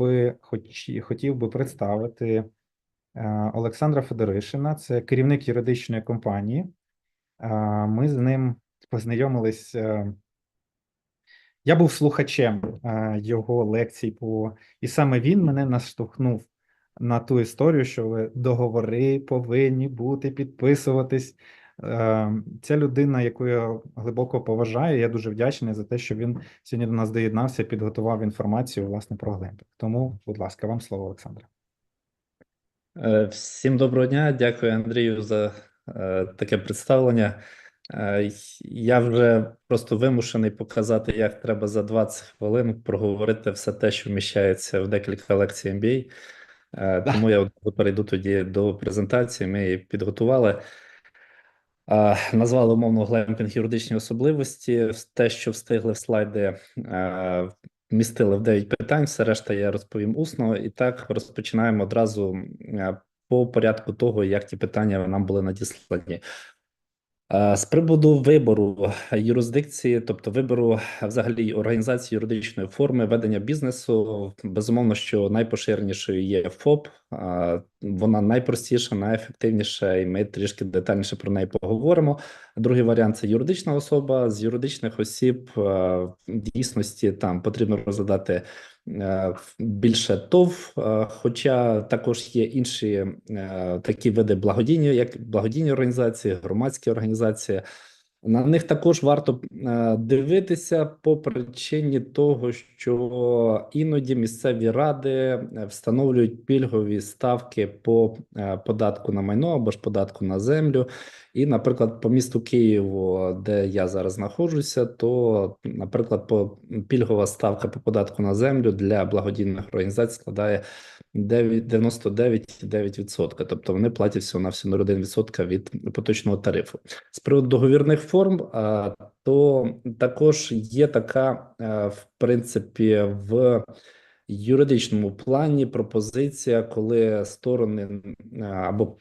би хоч, хотів би представити е, Олександра Федоришина, це керівник юридичної компанії. Е, Ми з ним познайомились. е, Я був слухачем його лекцій по і саме він мене наштовхнув на ту історію, що ви договори повинні бути підписуватись. Е, Ця людина, яку я глибоко поважаю, я дуже вдячний за те, що він сьогодні до нас доєднався, підготував інформацію власне про глемпінг. Тому, будь ласка, вам слово, Олександре. Е, Всім доброго дня, дякую Андрію за е, таке представлення. Я вже просто вимушений показати, як треба за 20 хвилин проговорити все те, що вміщається в декілька лекцій MBA. Тому я перейду тоді до презентації. Ми її підготували. Е, Назвали умовно глемпінг юридичні особливості. Те, що встигли в слайди, містили вмістили в 9 питань. Все решта я розповім усно. І так розпочинаємо одразу е, по порядку того, як ті питання нам були надіслані. Е, З приводу вибору юрисдикції, тобто вибору взагалі організації юридичної форми ведення бізнесу, безумовно, що найпоширенішою є ФОП. Е, Вона найпростіша, найефективніша, і ми трішки детальніше про неї поговоримо. Другий варіант це юридична особа. З юридичних осіб е, в дійсності там потрібно розглядати е, більше ТОВ, е, хоча також є інші е, такі види благодійні, як благодійні організації, громадські організації. На них також варто е, дивитися по причині того, що іноді місцеві ради е, встановлюють пільгові ставки по е, податку на майно або ж податку на землю. І, наприклад, по місту Києву, де я зараз знаходжуся, то, наприклад, по пільгова ставка по податку на землю для благодійних організацій складає 9 99,9%. Тобто вони платять всього на всього 0,1% від поточного тарифу. З приводу договірних форм, то також є така, е, в принципі, в юридичному плані пропозиція, коли сторони або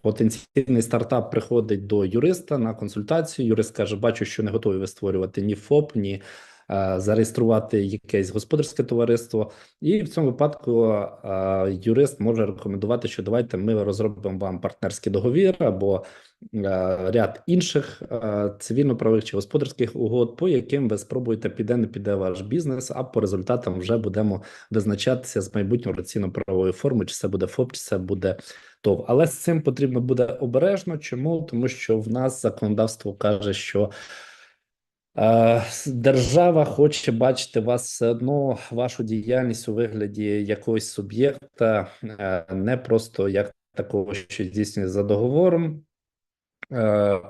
потенційний стартап приходить до юриста на консультацію. Юрист каже: бачу, що не готові ви створювати ні ФОП, ні зареєструвати якесь господарське товариство. І в цьому випадку е, юрист може рекомендувати, що давайте ми розробимо вам партнерський договір або е, ряд інших е, цивільно-правових чи господарських угод, по яким ви спробуєте піде, не піде ваш бізнес, а по результатам вже будемо визначатися з майбутньою операційно-правовою формою, чи це буде ФОП, чи це буде ТОВ. Але з цим потрібно буде обережно. Чому? Тому що в нас законодавство каже, що Е, Держава хоче бачити вас все одно вашу діяльність у вигляді якогось суб'єкта, е, не просто як такого, що здійснює за договором, е,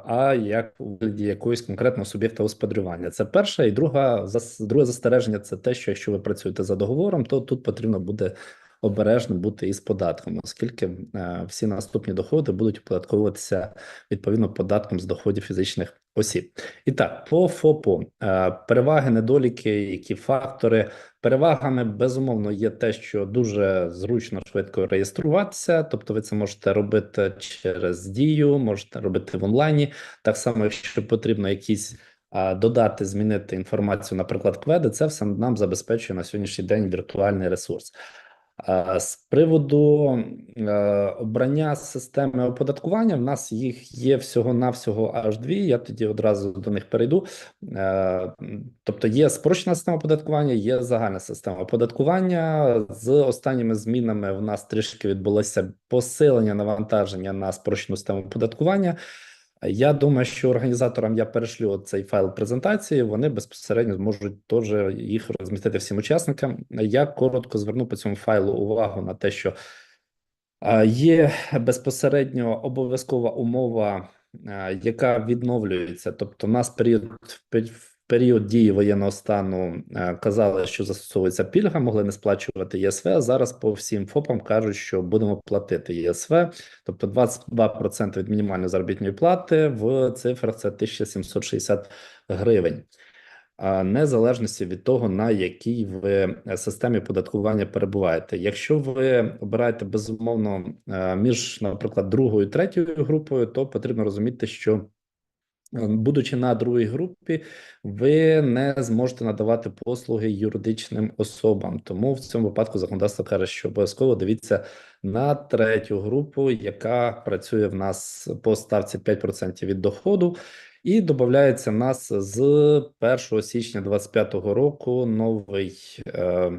а як у вигляді якогось конкретного суб'єкта господарювання. Це перше, і друга друге застереження це те, що якщо ви працюєте за договором, то тут потрібно буде обережно бути із податком, оскільки е, всі наступні доходи будуть оподатковуватися відповідно податком з доходів фізичних осіб. І так, по ФОПу е, переваги, недоліки, які фактори. Перевагами безумовно є те, що дуже зручно швидко реєструватися, тобто ви це можете робити через дію, можете робити в онлайні. Так само, якщо потрібно якісь додати, змінити інформацію, наприклад, кведи, це все нам забезпечує на сьогоднішній день віртуальний ресурс. А, З приводу е, обрання системи оподаткування, в нас їх є всього-навсього аж дві. Я тоді одразу до них перейду. Е, Тобто є спрощена система оподаткування, є загальна система оподаткування. З останніми змінами в нас трішки відбулося посилення навантаження на спрощену систему оподаткування. Я думаю, що організаторам я перешлю цей файл презентації. Вони безпосередньо зможуть теж їх розмістити всім учасникам. Я коротко зверну по цьому файлу увагу на те, що є безпосередньо обов'язкова умова, яка відновлюється. Тобто, у нас період в період дії воєнного стану е, казали, що застосовується пільга, могли не сплачувати ЄСВ. а Зараз по всім ФОПам кажуть, що будемо платити ЄСВ, тобто 22% від мінімальної заробітної плати в цифрах це 1760 гривень. Незалежності від того, на якій ви е, системі податкування перебуваєте. Якщо ви обираєте безумовно е, між, наприклад, другою і третьою групою, то потрібно розуміти, що Будучи на другій групі, ви не зможете надавати послуги юридичним особам. Тому в цьому випадку законодавство каже, що обов'язково дивіться на третю групу, яка працює в нас по ставці 5% від доходу, і додається нас з 1 січня 2025 року новий, е,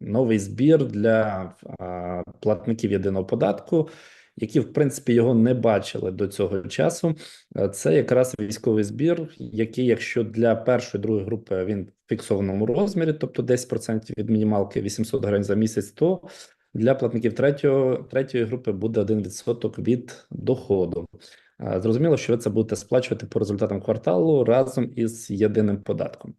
новий збір для е, платників єдиного податку, які в принципі його не бачили до цього часу. Е, Це якраз військовий збір, який, якщо для першої другої групи він в фіксованому розмірі, тобто 10% від мінімалки 800 гривень за місяць, то для платників третього, третьої групи буде 1% від доходу. Е, Зрозуміло, що ви це будете сплачувати по результатам кварталу разом із єдиним податком.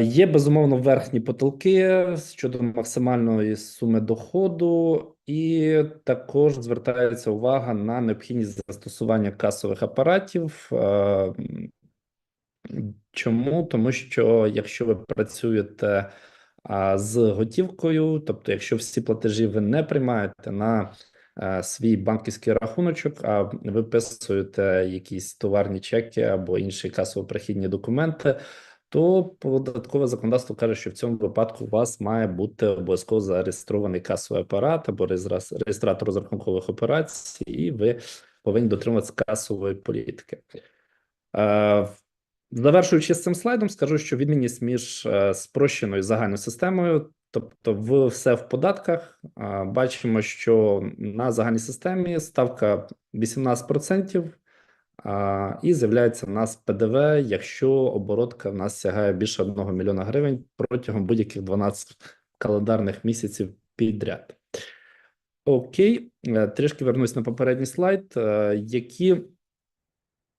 Є безумовно верхні потолки щодо максимальної суми доходу, і також звертається увага на необхідність застосування касових апаратів. Чому? Тому що якщо ви працюєте з готівкою, тобто, якщо всі платежі ви не приймаєте на свій банківський рахуночок, а виписуєте якісь товарні чеки або інші касово-прихідні документи, то податкове законодавство каже, що в цьому випадку у вас має бути обов'язково зареєстрований касовий апарат або реєстра- реєстратор розрахункових операцій, і ви повинні дотримуватися касової політики. Е, Завершуючи з цим слайдом, скажу, що відмінність між е, спрощеною загальною системою, тобто в все в податках, е, бачимо, що на загальній системі ставка 18%, а, і з'являється в нас ПДВ, якщо оборотка в нас сягає більше 1 мільйона гривень протягом будь-яких 12 календарних місяців підряд. Окей, е, трішки вернусь на попередній слайд. Е, Які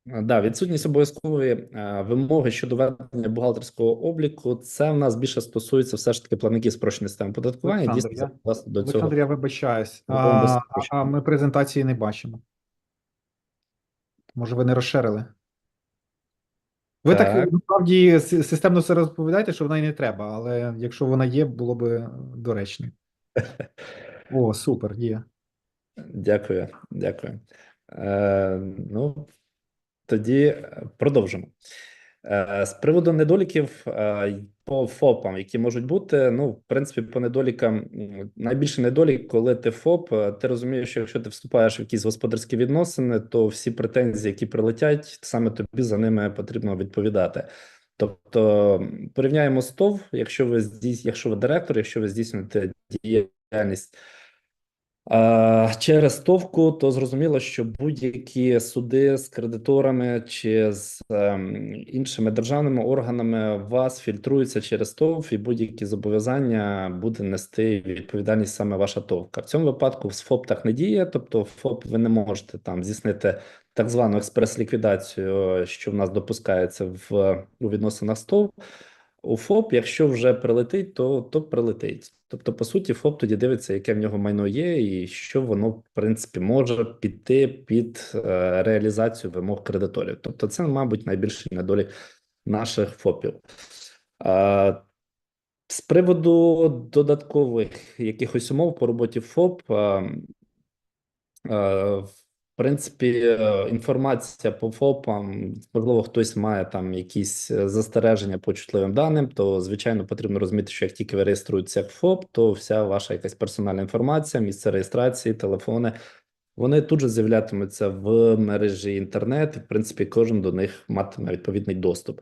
Е, Да, відсутність обов'язкової вимоги щодо ведення бухгалтерського обліку. Це в нас більше стосується все ж таки платників спрощеної системи податкування. Дійсно, я- власне до цього Олександр, я вибачаюсь. А, а ми презентації не бачимо. Може, ви не розширили? Ви так, Так. насправді системно все розповідаєте, що вона і не треба, але якщо вона є, було би доречно. О, супер, є. Дякую, дякую. Е, ну, тоді е, продовжимо. Е, з приводу недоліків е, по ФОПам, які можуть бути, ну, в принципі, по недолікам, найбільший недолік, коли ти ФОП, е, ти розумієш, що якщо ти вступаєш в якісь господарські відносини, то всі претензії, які прилетять, саме тобі за ними потрібно відповідати. Тобто порівняємо з ТОВ, якщо ви здійс... якщо ви директор, якщо ви здійснюєте діяльність через товку, то зрозуміло, що будь-які суди з кредиторами чи з ем, іншими державними органами вас фільтруються через ТОВ, і будь-які зобов'язання буде нести відповідальність саме ваша товка. В цьому випадку з ФОП так не діє, тобто ФОП ви не можете там здійснити так звану експрес-ліквідацію, що в нас допускається в у відносинах з ТОВ. У ФОП, якщо вже прилетить, то, то прилетить. Тобто, по суті, ФОП тоді дивиться, яке в нього майно є, і що воно, в принципі, може піти під е, реалізацію вимог кредиторів. Тобто, це, мабуть, найбільший недолік наших ФОПів. Е, з приводу додаткових якихось умов по роботі ФОП, е, е, принципі, інформація по ФОПам, можливо, хтось має там якісь е, застереження по чутливим даним, то звичайно потрібно розуміти, що як тільки ви реєструєтеся як ФОП, то вся ваша якась персональна інформація, місце реєстрації, телефони. Вони тут же з'являтимуться в мережі інтернет, в принципі кожен до них матиме відповідний доступ.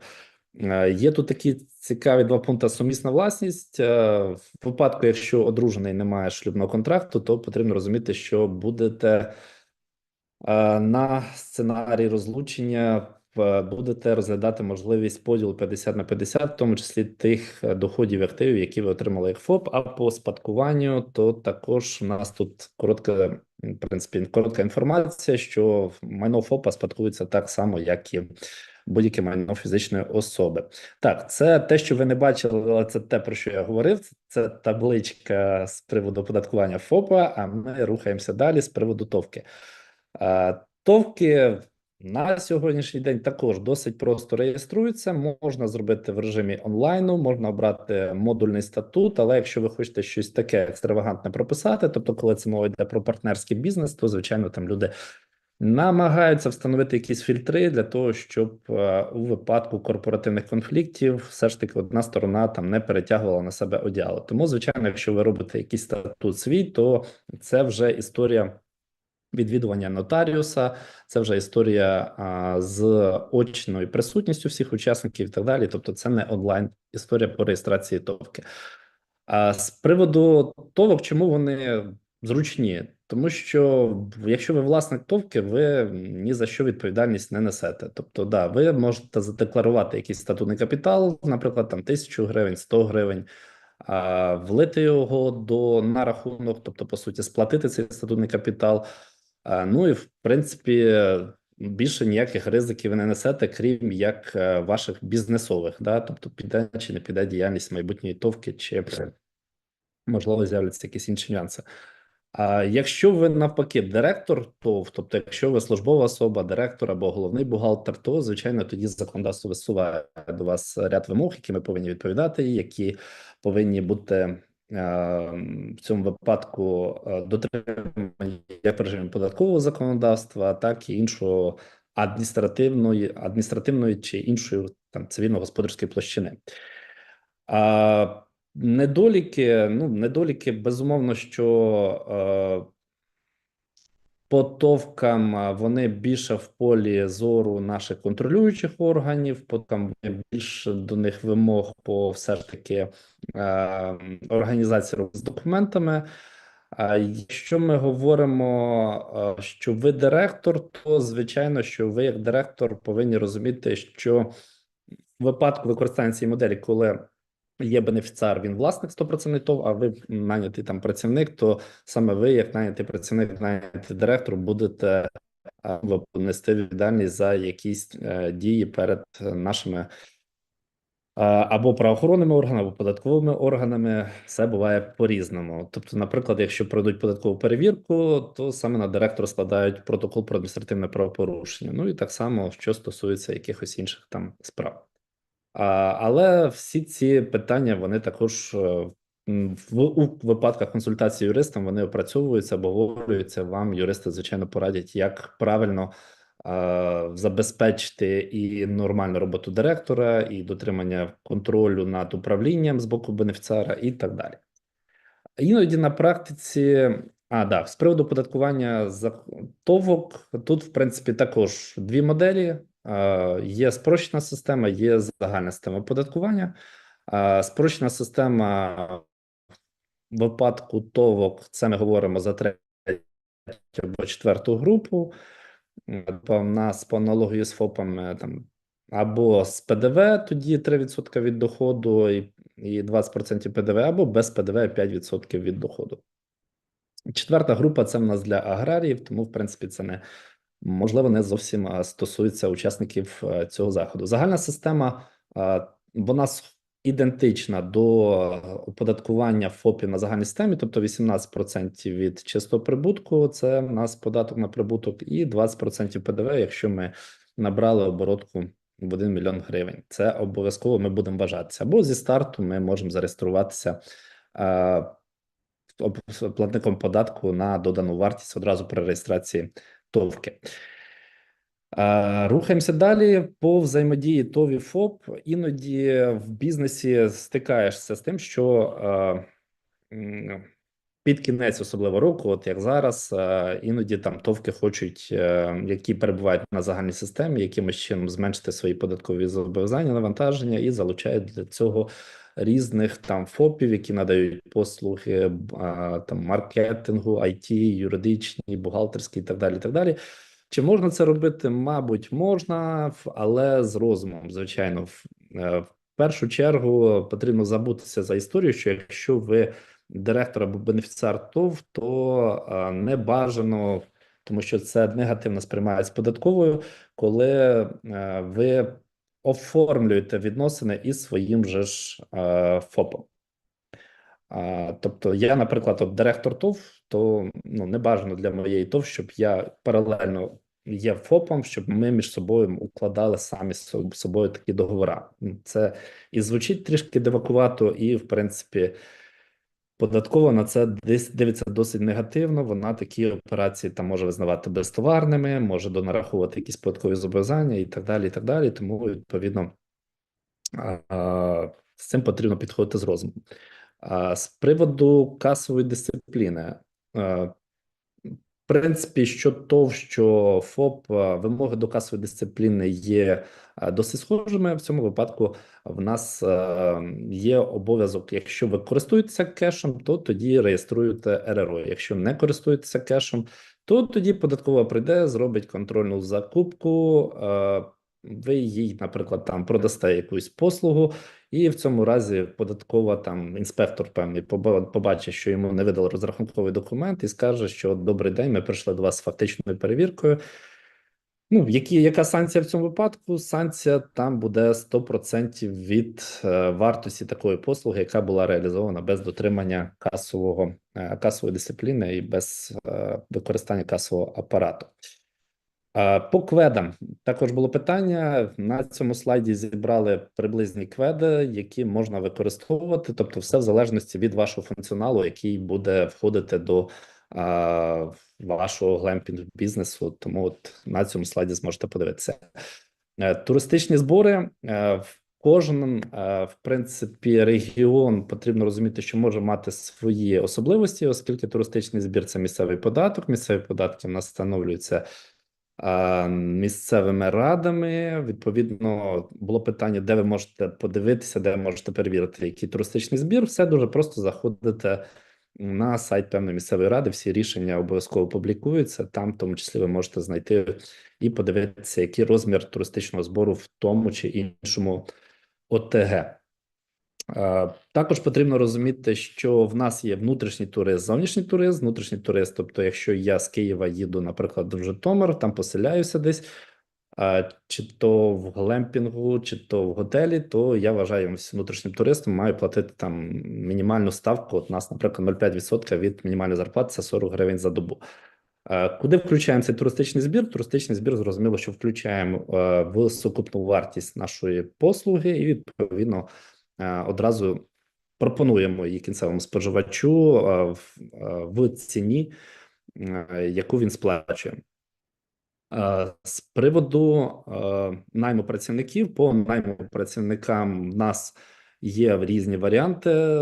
Е, Є тут такі цікаві два пункти: сумісна власність. Е, В випадку, якщо одружений не має шлюбного контракту, то потрібно розуміти, що будете на сценарій розлучення в- будете розглядати можливість поділу 50 на 50, в тому числі тих е, доходів і активів, які ви отримали як ФОП. А по спадкуванню, то також у нас тут коротка, в принципі, коротка інформація, що майно ФОПа спадкується так само, як і будь-яке майно фізичної особи. Так, це те, що ви не бачили, але це те, про що я говорив. Це табличка з приводу оподаткування ФОПа. А ми рухаємося далі з приводу ТОВки. Е, Товки на сьогоднішній день також досить просто реєструються. Можна зробити в режимі онлайну, можна обрати модульний статут. Але якщо ви хочете щось таке екстравагантне прописати, тобто, коли це мова йде про партнерський бізнес, то звичайно там люди намагаються встановити якісь фільтри для того, щоб е, у випадку корпоративних конфліктів все ж таки одна сторона там не перетягувала на себе одіяло. Тому, звичайно, якщо ви робите якийсь статут свій, то це вже історія відвідування нотаріуса, це вже історія з очною присутністю всіх учасників і так далі. Тобто, це не онлайн історія по реєстрації товки. А з приводу товок, чому вони зручні? Тому що якщо ви власник товки, ви ні за що відповідальність не несете. Тобто, да, ви можете задекларувати якийсь статутний капітал, наприклад, там тисячу гривень, 100 гривень, влити його до на рахунок, тобто, по суті, сплатити цей статутний капітал. А, Ну і в принципі, більше ніяких ризиків ви не несете, крім як е, ваших бізнесових, да, тобто піде чи не піде діяльність майбутньої товки, чи можливо з'являться якісь інші нюанси. А якщо ви навпаки директор ТОВ, тобто якщо ви службова особа, директор або головний бухгалтер, то звичайно тоді законодавство висуває до вас ряд вимог, які ми повинні відповідати, які повинні бути е, в цьому випадку дотримання дотримані як в податкового законодавства, так і іншого адміністративної, адміністративної чи іншої там цивільно-господарської площини. А недоліки, ну недоліки, безумовно, що по товкам а, вони більше в полі зору наших контролюючих органів, по там більше до них вимог по все ж таки організації з документами. А якщо ми говоримо, що ви директор, то звичайно, що ви як директор повинні розуміти, що в випадку використання цієї моделі, коли є бенефіціар, він власник 100% ТОВ, а ви нанятий там працівник, то саме ви, як нанятий працівник, нанятий директор, будете нести відповідальність за якісь е, дії перед нашими. е, Або правоохоронними органами, або податковими органами все буває по-різному. Тобто, наприклад, якщо пройдуть податкову перевірку, то саме на директора складають протокол про адміністративне правопорушення. Ну і так само, що стосується якихось інших там справ. Але всі ці питання вони також е, в у випадках консультації з юристом вони опрацьовуються, обговорюються. Вам юристи звичайно порадять, як правильно а, забезпечити і нормальну роботу директора, і дотримання контролю над управлінням з боку бенефіціара, і так далі. Іноді на практиці, а да, з приводу податкування заготовок, тут, в принципі, також дві моделі. Е, Є спрощена система, є загальна система оподаткування. Е, Спрощена система випадку ТОВок, це ми говоримо за третю або четверту групу. Е, У нас по аналогії з ФОПами там або з ПДВ, тоді 3% від доходу і, і 20% ПДВ, або без ПДВ 5% від доходу. Четверта група це в нас для аграріїв, тому, в принципі, це не можливо не зовсім стосується учасників цього заходу. Загальна система вона ідентична до оподаткування ФОПів на загальній системі, тобто 18% від чистого прибутку це в нас податок на прибуток, і 20% ПДВ, якщо ми набрали оборотку в 1 мільйон гривень. Це обов'язково ми будемо вважатися. Або зі старту ми можемо зареєструватися. об- платником податку на додану вартість одразу при реєстрації ТОВки. Рухаємося далі по взаємодії ТОВ і ФОП. Іноді в бізнесі стикаєшся з тим, що під кінець особливо року, от як зараз, іноді там ТОВки хочуть, е, які перебувають на загальній системі, якимось чином зменшити свої податкові зобов'язання, навантаження і залучають для цього різних там ФОПів, які надають послуги там маркетингу, IT, юридичні, бухгалтерські і так далі. так далі. Чи можна це робити? Мабуть, можна, але з розумом, звичайно, в, е, в першу чергу потрібно забутися за історію, що якщо ви директор або бенефіціар ТОВ, то е, не бажано, тому що це негативно сприймається податковою, коли е, ви оформлюєте відносини із своїм же ж е, ФОПом. А, тобто, я, наприклад, от директор ТОВ, то ну не бажано для моєї ТОВ, щоб я паралельно є ФОПом, щоб ми між собою укладали самі з собою такі договори. Це і звучить трішки дивакувато, і в принципі Податкова на це дивиться досить негативно. Вона такі операції там може визнавати безтоварними, може донараховувати якісь податкові зобов'язання і так далі. І так далі. Тому відповідно з цим потрібно підходити з розумом. З приводу касової дисципліни, в принципі, що ТОВ, що ФОП, вимоги до касової дисципліни є досить схожими. В цьому випадку в нас є обов'язок, якщо ви користуєтеся кешем, то тоді реєструєте РРО. Якщо не користуєтеся кешем, то тоді податкова прийде, зробить контрольну закупку. Ви їй, наприклад, там продасте якусь послугу, і в цьому разі податкова там інспектор певний поба- побачить, що йому не видали розрахунковий документ, і скаже, що добрий день, ми прийшли до вас з фактичною перевіркою. Ну, які, яка санкція в цьому випадку? Санкція там буде 100% від е, вартості такої послуги, яка була реалізована без дотримання касового е, касової дисципліни і без е, використання касового апарату. Е, По кведам також було питання. На цьому слайді зібрали приблизні кведи, які можна використовувати, тобто все в залежності від вашого функціоналу, який буде входити до а, вашого глемпінг бізнесу. Тому от на цьому слайді зможете подивитися. Е, Туристичні збори е, в кожен, е, в принципі, регіон потрібно розуміти, що може мати свої особливості, оскільки туристичний збір це місцевий податок. Місцеві податки в нас встановлюються місцевими радами. Відповідно, було питання, де ви можете подивитися, де ви можете перевірити, який туристичний збір. Все дуже просто заходите на сайт певної місцевої ради. Всі рішення обов'язково публікуються. Там, в тому числі, ви можете знайти і подивитися, який розмір туристичного збору в тому чи іншому ОТГ. Також потрібно розуміти, що в нас є внутрішній турист, зовнішній турист, внутрішній турист. Тобто, якщо я з Києва їду, наприклад, в Житомир, там поселяюся десь, чи то в глемпінгу, чи то в готелі, то я вважаю внутрішнім туристом, маю платити там мінімальну ставку. От нас, наприклад, 0,5% від мінімальної зарплати це 40 гривень за добу. Куди включаємо цей туристичний збір? Туристичний збір зрозуміло, що включаємо в сукупну вартість нашої послуги, і відповідно одразу пропонуємо її кінцевому споживачу в, ціні, яку він сплачує. Е, З приводу е, найму працівників, по найму працівникам в нас є різні варіанти.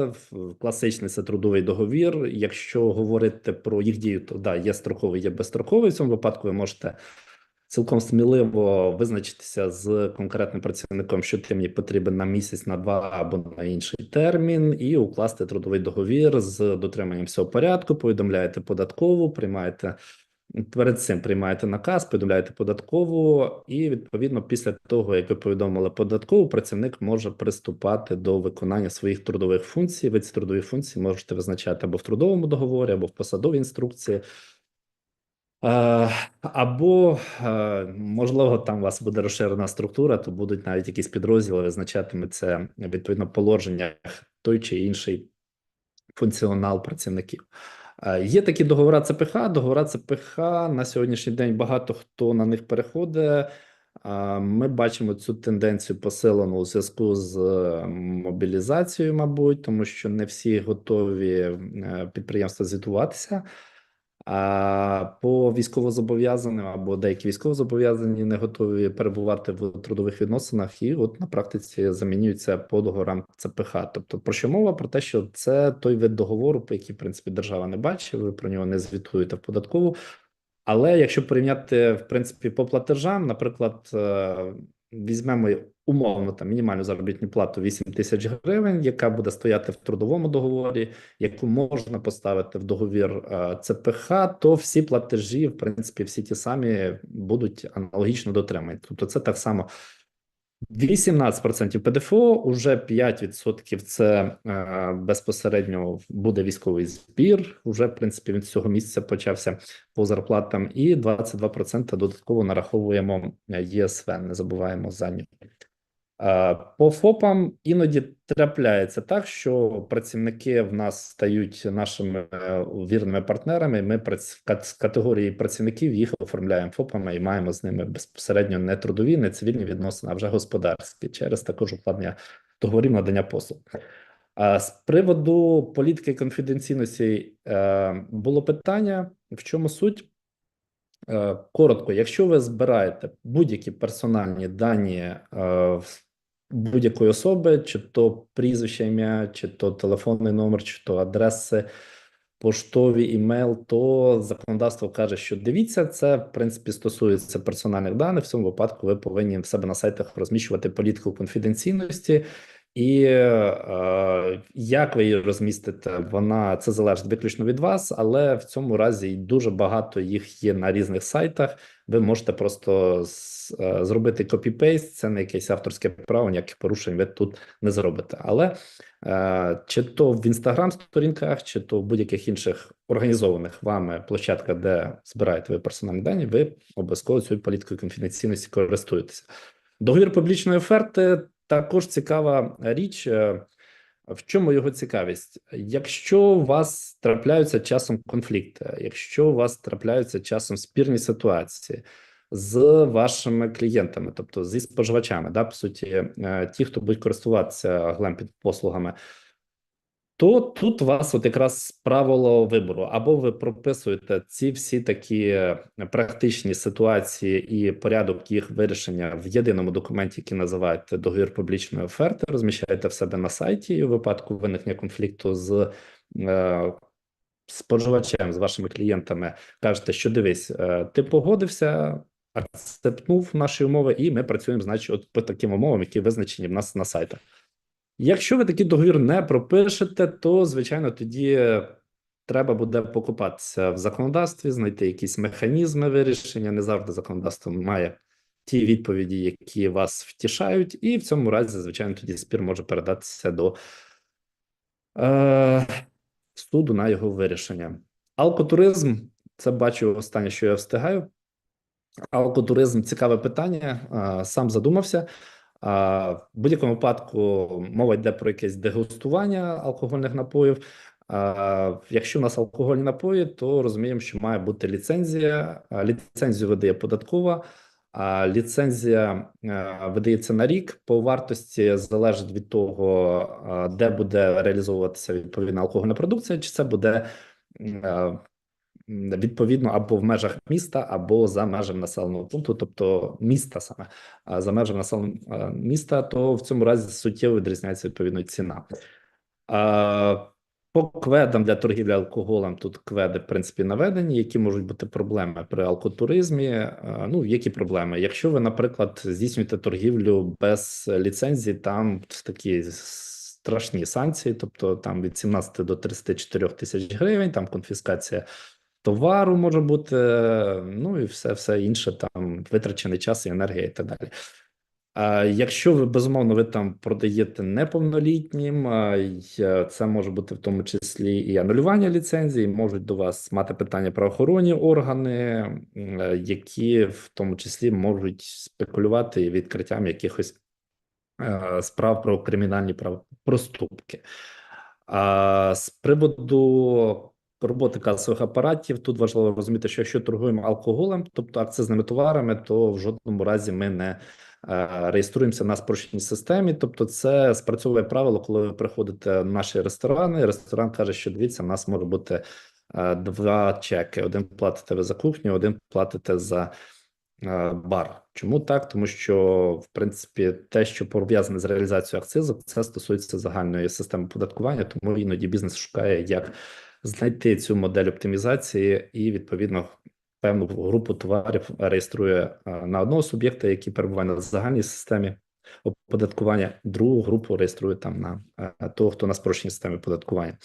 Класичний це трудовий договір. Якщо говорити про їх дію, то да, є строковий, є безстроковий. В цьому випадку ви можете цілком сміливо визначитися з конкретним працівником, що ти мені потрібен на місяць, на два або на інший термін, і укласти трудовий договір з дотриманням всього порядку. Повідомляєте податкову, приймаєте перед цим приймаєте наказ, повідомляєте податкову, і відповідно після того, як ви повідомили податкову, працівник може приступати до виконання своїх трудових функцій. Ви ці трудові функції можете визначати або в трудовому договорі, або в посадовій інструкції. Або, можливо, там у вас буде розширена структура, то будуть навіть якісь підрозділи, визначатиме це відповідно положення той чи інший функціонал працівників. Е, Є такі договори ЦПХ. Договори ЦПХ на сьогоднішній день багато хто на них переходить. Е, Ми бачимо цю тенденцію посилену у зв'язку з е, мобілізацією, мабуть, тому що не всі готові підприємства звітуватися. А по військовозобов'язаним або деякі військовозобов'язані не готові перебувати в трудових відносинах, і от на практиці замінюються по договорам ЦПХ. Тобто, про що мова? Про те, що це той вид договору, по який в принципі держава не бачить, ви про нього не звітуєте в податкову. Але якщо порівняти в принципі по платежам, наприклад, е, візьмемо умовно там мінімальну заробітну плату 8 тисяч гривень, яка буде стояти в трудовому договорі, яку можна поставити в договір е, ЦПХ, то всі платежі, в принципі, всі ті самі будуть аналогічно дотримані. Тобто, це так само 18% ПДФО, уже 5% це е, безпосередньо буде військовий збір. Уже в принципі він з цього місяця почався по зарплатам, і 22% додатково нараховуємо е, ЄСВ. Не забуваємо за нього. Е, По ФОПам іноді трапляється так, що працівники в нас стають нашими е, вірними партнерами. Ми з категорії працівників їх оформляємо ФОПами і маємо з ними безпосередньо не трудові, не цивільні відносини, а вже господарські через також укладення договорів надання послуг. З приводу політики конфіденційності е, було питання: в чому суть? Коротко, якщо ви збираєте будь-які персональні дані будь-якої особи, чи то прізвище, ім'я, чи то телефонний номер, чи то адреси, поштові, імейл, то законодавство каже, що дивіться, це в принципі стосується персональних даних. В цьому випадку ви повинні в себе на сайтах розміщувати політику конфіденційності. І е, як ви її розмістите, вона це залежить виключно від вас, але в цьому разі дуже багато їх є на різних сайтах. Ви можете просто е, зробити копі-пейст, це не якесь авторське право, ніяких порушень ви тут не зробите. Але е, чи то в інстаграм-сторінках, чи то в будь-яких інших організованих вами площадках, де збираєте ви персональні дані, ви обов'язково цією політикою конфіденційності користуєтеся. Договір публічної оферти також цікава річ. В чому його цікавість? Якщо у вас трапляються часом конфлікти, якщо у вас трапляються часом спірні ситуації з вашими клієнтами, тобто зі споживачами, да, по суті, е, ті, хто будуть користуватися глемпінг послугами, то тут у вас от якраз правило вибору, або ви прописуєте ці всі такі е, практичні ситуації і порядок їх вирішення в єдиному документі, який називаєте договір публічної оферти, розміщаєте в себе на сайті і у випадку виникнення конфлікту з е, споживачем, з вашими клієнтами, кажете, що дивись, е, ти погодився. Акцептнув наші умови, і ми працюємо, значить, от по таким умовам, які визначені в нас на сайтах. Якщо ви такий договір не пропишете, то звичайно тоді треба буде покупатися в законодавстві, знайти якісь механізми вирішення. Не завжди законодавство має ті відповіді, які вас втішають, і в цьому разі, звичайно, тоді спір може передатися до е, суду на його вирішення. Алкотуризм це бачу останнє, що я встигаю. Алкотуризм цікаве питання. е, Сам задумався. В будь-якому випадку мова йде про якесь дегустування алкогольних напоїв. Якщо у нас алкогольні напої, то розуміємо, що має бути ліцензія. Ліцензію видає податкова, а ліцензія е, видається на рік. По вартості залежить від того, де буде реалізовуватися відповідна алкогольна продукція, чи це буде е, відповідно або в межах міста, або за межами населеного пункту, тобто міста саме за межами населеного міста, то в цьому разі суттєво відрізняється відповідно ціна. По кведам для торгівлі алкоголем тут кведи, в принципі, наведені. Які можуть бути проблеми при алкотуризмі? Ну, які проблеми? Якщо ви, наприклад, здійснюєте торгівлю без ліцензії, там такі страшні санкції, тобто там від 17 до 34 тисяч гривень, там конфіскація товару може бути, ну і все, все інше, там витрачений час і енергія, і так далі. А якщо ви безумовно ви там продаєте неповнолітнім, це може бути в тому числі і анулювання ліцензії, можуть до вас мати питання правоохоронні органи, е, які в тому числі можуть спекулювати відкриттям якихось е, справ про кримінальні правопроступки. А з приводу роботи касових апаратів, тут важливо розуміти, що якщо торгуємо алкоголем, тобто акцизними товарами, то в жодному разі ми не е, реєструємося на спрощеній системі. Тобто, це спрацьовує правило, коли ви приходите в наші ресторани. Ресторан каже, що дивіться, у нас може бути е, два чеки: один платите ви за кухню, один платите за. е, Бар, чому так? Тому що в принципі те, що пов'язане з реалізацією акцизу, це стосується загальної системи податкування, тому іноді бізнес шукає як знайти цю модель оптимізації і відповідно певну групу товарів реєструє на одного суб'єкта, який перебуває на загальній системі оподаткування, другу групу реєструє там на того, хто на спрощеній системі оподаткування.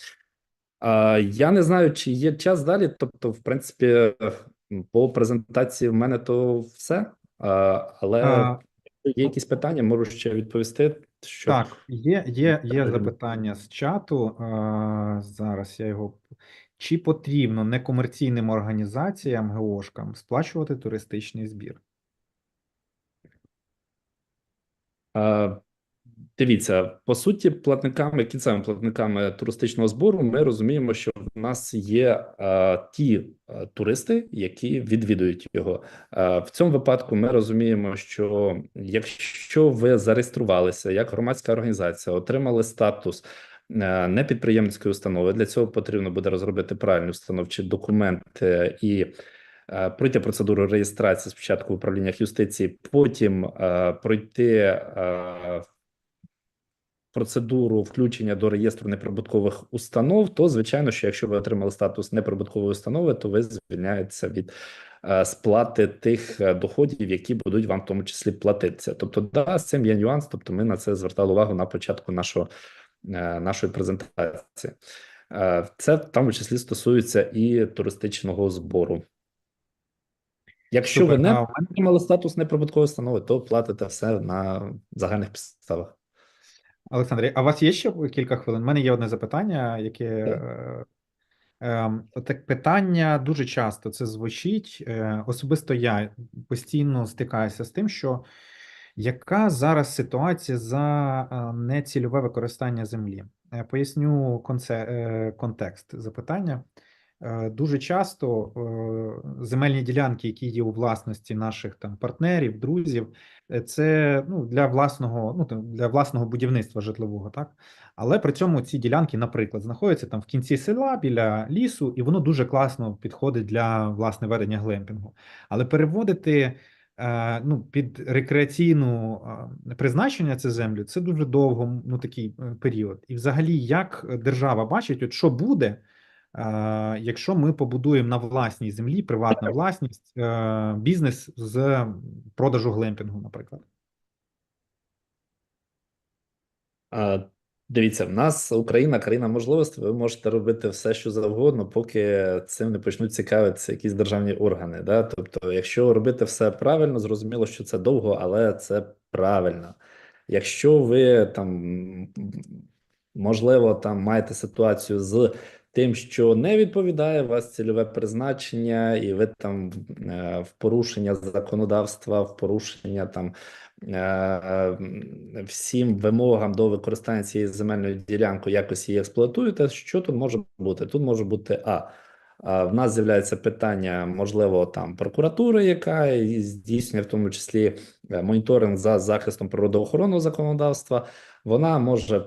Я не знаю, чи є час далі. Тобто, в принципі, по презентації в мене то все. Але А, є якісь питання, можу ще відповісти. Що Так, є, є, є запитання з чату. А, зараз я його. Чи потрібно некомерційним організаціям ГОшкам сплачувати туристичний збір? Дивіться, по суті, платниками, кінцевими платниками туристичного збору, ми розуміємо, що в нас є а, ті а, туристи, які відвідують його. А, в цьому випадку ми розуміємо, що якщо ви зареєструвалися як громадська організація, отримали статус е, не підприємницької установи. Для цього потрібно буде розробити правильні установчі документи і е, пройти процедуру реєстрації спочатку в управліннях юстиції, потім е, пройти е, процедуру включення до реєстру неприбуткових установ, то звичайно, що якщо ви отримали статус неприбуткової установи, то ви звільняєтеся від е, сплати тих е, доходів, які будуть вам в тому числі платитися. Тобто, да, з цим є нюанс. Тобто, ми на це звертали увагу на початку нашого е, нашої презентації. Це в тому числі стосується і туристичного збору. Якщо Супер. ви не отримали статус неприбуткової установи, то платите все на загальних підставах. Олександре, а у вас є ще кілька хвилин? У мене є одне запитання, яке е, ем, так питання дуже часто це звучить. Е, Особисто я постійно стикаюся з тим, що яка зараз ситуація за е, нецільове використання землі? Е, Поясню конце, е, контекст запитання. Е, Дуже часто е, земельні ділянки, які є у власності наших там партнерів, друзів, е, це ну, для власного, ну для власного будівництва житлового, так але при цьому ці ділянки, наприклад, знаходяться там в кінці села біля лісу, і воно дуже класно підходить для власне ведення глемпінгу. Але переводити е, ну, під рекреаційну е, призначення це землю, це дуже довго, ну такий е, період. І взагалі, як держава бачить, от що буде. Е, Якщо ми побудуємо на власній землі, приватна власність, е, бізнес з продажу глемпінгу, наприклад. Дивіться, в нас Україна країна можливостей. Ви можете робити все, що завгодно, поки цим не почнуть цікавитися якісь державні органи. Да? Тобто, якщо робити все правильно, зрозуміло, що це довго, але це правильно. Якщо ви там можливо там маєте ситуацію з тим, що не відповідає вас цільове призначення, і ви там е, в порушення законодавства, в порушення там е, всім вимогам до використання цієї земельної ділянки якось її експлуатуєте, що тут може бути? Тут може бути А. В нас з'являється питання, можливо, там прокуратури, яка здійснює в тому числі е, моніторинг за захистом природоохоронного законодавства. Вона може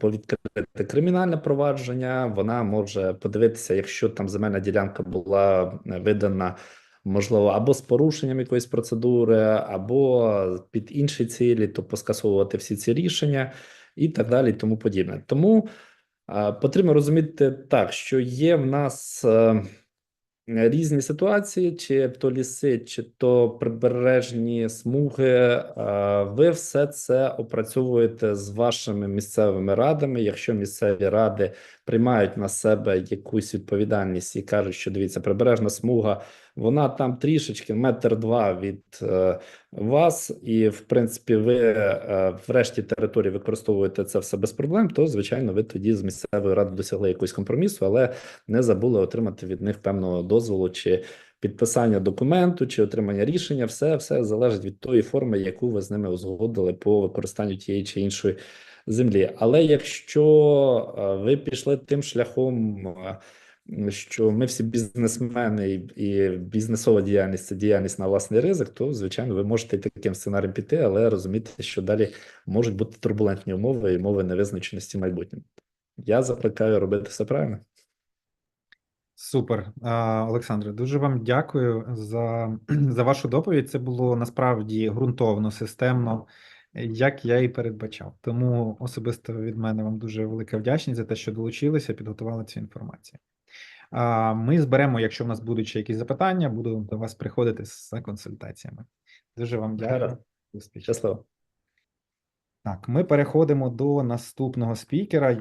повідкрити кримінальне провадження, вона може подивитися, якщо там земельна ділянка була е, видана можливо, або з порушенням якоїсь процедури, або під інші цілі, то поскасовувати всі ці рішення і так далі, і тому подібне. Тому потрібно розуміти так, що є в нас е, різні ситуації, чи то ліси, чи то прибережні смуги. Ви все це опрацьовуєте з вашими місцевими радами. Якщо місцеві ради приймають на себе якусь відповідальність і кажуть, що дивіться, прибережна смуга, вона там трішечки метр два від е, вас, і в принципі, ви е, в решті території використовуєте це все без проблем. То звичайно, ви тоді з місцевою радою досягли якогось компромісу, але не забули отримати від них певного дозволу чи підписання документу, чи отримання рішення. Все, все залежить від тої форми, яку ви з ними узгодили по використанню тієї чи іншої землі. Але якщо е, ви пішли тим шляхом. е, що ми всі бізнесмени і, бізнесова діяльність це діяльність на власний ризик, то звичайно ви можете таким сценарієм піти, але розуміти, що далі можуть бути турбулентні умови і мови невизначеності майбутнього. Я закликаю робити все правильно. Супер, Олександре, дуже вам дякую за, за вашу доповідь. Це було насправді ґрунтовно, системно, як я і передбачав. Тому особисто від мене вам дуже велика вдячність за те, що долучилися, підготували цю інформацію. Ми зберемо, якщо в нас будуть ще якісь запитання, буду до вас приходити з консультаціями. Дуже вам дякую. Щасливо. Так, ми переходимо до наступного спікера.